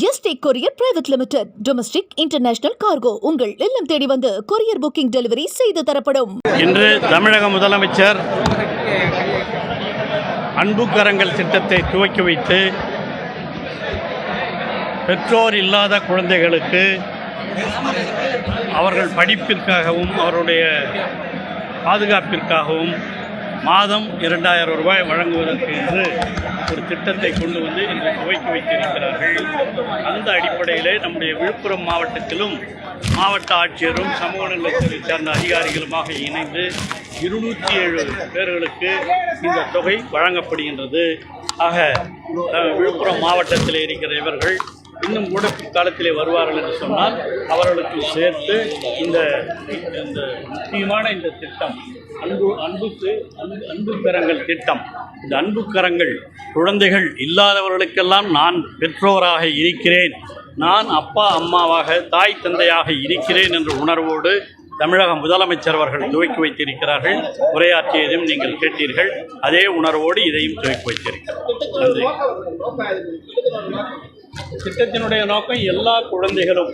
ST courier private limited. Domestic international cargo உங்கள் இல்லம் தேடி வந்து கொரியர் புக்கிங் டெலிவரி செய்து தரப்படும். இன்று தமிழக முதலமைச்சர் அன்புக்கரங்கள் திட்டத்தை துவக்கி வைத்து பெற்றோர் இல்லாத குழந்தைகளுக்கு அவர்கள் படிப்பிற்காகவும் அவருடைய பாதுகாப்பிற்காகவும் மாதம் இரண்டாயிரம் ரூபாய் வழங்குவதற்கு என்று ஒரு திட்டத்தை கொண்டு வந்து இன்று துவக்கி வைத்திருக்கிறார்கள். அந்த அடிப்படையிலே நம்முடைய விழுப்புரம் மாவட்டத்திலும் மாவட்ட ஆட்சியரும் சமூக நலத்துறை சார்ந்த அதிகாரிகளுமாக இணைந்து இருநூற்றி ஏழு பேர்களுக்கு இந்த தொகை வழங்கப்படுகின்றது. ஆக விழுப்புரம் மாவட்டத்தில் இருக்கிற இவர்கள் இன்னும் கூட பிற்காலத்திலே வருவார்கள் என்று சொன்னால் அவர்களுக்கு சேர்த்து இந்த இந்த முக்கியமான இந்த திட்டம் அன்பு அன்புக்கு அன்பு அன்பு கரங்கள் திட்டம். இந்த அன்பு கரங்கள் குழந்தைகள் இல்லாதவர்களுக்கெல்லாம் நான் பெற்றோராக இருக்கிறேன். நான் அப்பா அம்மாவாக தாய் தந்தையாக இருக்கிறேன் என்ற உணர்வோடு தமிழக முதலமைச்சர் அவர்கள் துவக்கி வைத்திருக்கிறார்கள். உரையாற்றியதையும் நீங்கள் கேட்டீர்கள். அதே உணர்வோடு இதையும் துவக்கி வைத்திருக்கிறார் திட்டத்தினுடைய நோக்கம் எல்லா குழந்தைகளும்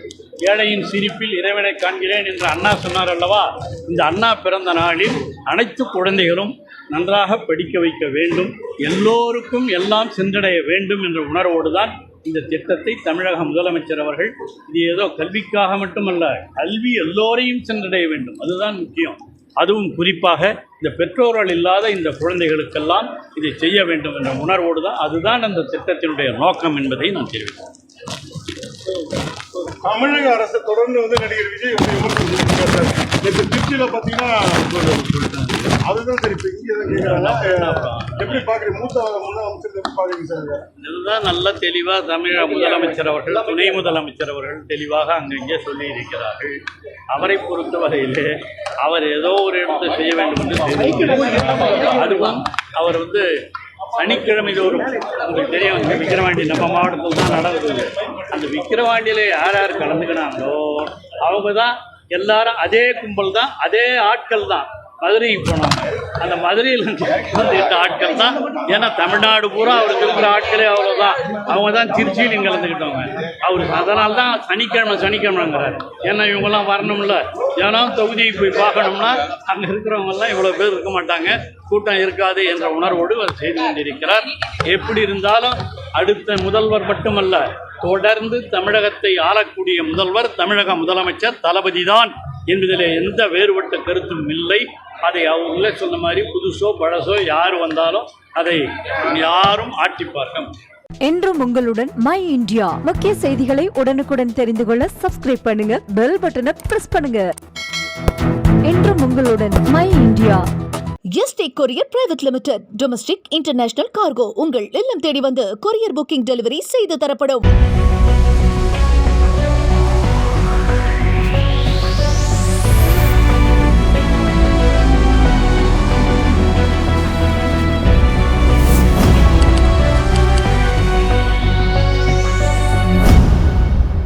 ஏழையின் சிரிப்பில் இறைவனை காண்கிறேன் என்று அண்ணா சொன்னார் அல்லவா? இந்த அண்ணா பிறந்த நாளில் அனைத்து குழந்தைகளும் நன்றாக படிக்க வைக்க வேண்டும். எல்லோருக்கும் எல்லாம் சென்றடைய வேண்டும் என்ற உணர்வோடு தான் இந்த திட்டத்தை தமிழக முதலமைச்சர் அவர்கள் இது ஏதோ கல்விக்காக மட்டுமல்ல கல்வி எல்லோரையும் சென்றடைய வேண்டும். அதுதான் முக்கியம். அதுவும் குறிப்பாக இந்த பெற்றோர்கள் இல்லாத இந்த குழந்தைகளுக்கெல்லாம் இதை செய்ய வேண்டும் என்ற உணர்வோடு தான் அதுதான் அந்த திட்டத்தினுடைய நோக்கம் என்பதை நான் தெரிவித்தேன் தமிழக அரசு தொடர்ந்து வந்து நடிகர் விஜய் வந்து விமர்சனம் பண்ணிட்டு திருச்சியில பாத்தீங்கன்னா அதுதான் சரி இப்ப இங்க எப்படி பாக்குறீங்க? மூத்த முதலமைச்சர் எப்படி பாக்குறீங்க சார்? இதுதான் நல்ல தெளிவாக தமிழக முதலமைச்சர் அவர்கள் துணை முதலமைச்சர் அவர்கள் தெளிவாக அங்கங்கே சொல்லியிருக்கிறார்கள். அவரை பொறுத்தவரையிலே அவர் ஏதோ ஒரு இடத்தை செய்ய வேண்டும் என்று தெரிவிக்கிறார் அதுவும் அவர் வந்து சனிக்கிழமை தோறும் உங்களுக்கு தெரியும் இந்த விக்கிரவாண்டி நம்ம மாவட்டத்தில் தான் நடக்குது அந்த விக்கிரவாண்டியில் யார் யார் கலந்துக்கினாங்களோ அவங்க தான் எல்லாரும் அதே கும்பல் தான் அதே ஆட்கள் தான் மதுரைக்கு போனாங்க அந்த மதுரையில் வந்துட்ட ஆட்கள் தான். ஏன்னா தமிழ்நாடு பூரா அவருக்கு இருக்கிற ஆட்களே அவ்வளோதான் அவங்க தான் திருச்சியிலும் கலந்துக்கிட்டவங்க. அவர் அதனால தான் சனிக்கிழமை சனிக்கிழமைங்கிறார். ஏன்னா இவங்கெல்லாம் வரணும்ல. ஏன்னா தொகுதிக்கு போய் பார்க்கணும்னா அங்கே இருக்கிறவங்கெல்லாம் இவ்வளோ பேர் இருக்க மாட்டாங்க. கூட்டம் இருக்காது என்ற உணர்வோடு அவர் செய்து கொண்டிருக்கிறார். எப்படி இருந்தாலும் அடுத்த முதல்வர் மட்டுமல்ல தொடர்ந்து தமிழகத்தை ஆளக்கூடிய முதல்வர் தமிழக முதலமைச்சர் தளபதி தான் என்பதில் எந்த வேறுபட்ட கருத்தும் இல்லை. அதை அவங்களே சொன்ன மாதிரி புதுசோ பழசோ யார் வந்தாலும் அதை யாரும் ஆட்டி பார்க்க முடியாது. என்றும் உங்களுடன் மை இந்தியா. முக்கிய செய்திகளை உடனுக்குடன் தெரிந்து கொள்ள சப்ஸ்கிரைப் பண்ணுங்க பெல் பட்டனை பிரஸ் பண்ணுங்க. என்றும் உங்களுடன் my India. ST courier private limited domestic international cargo. உங்கள் இல்லம் தேடி வந்து கொரியர் புக்கிங் டெலிவரி செய்து தரப்படும்.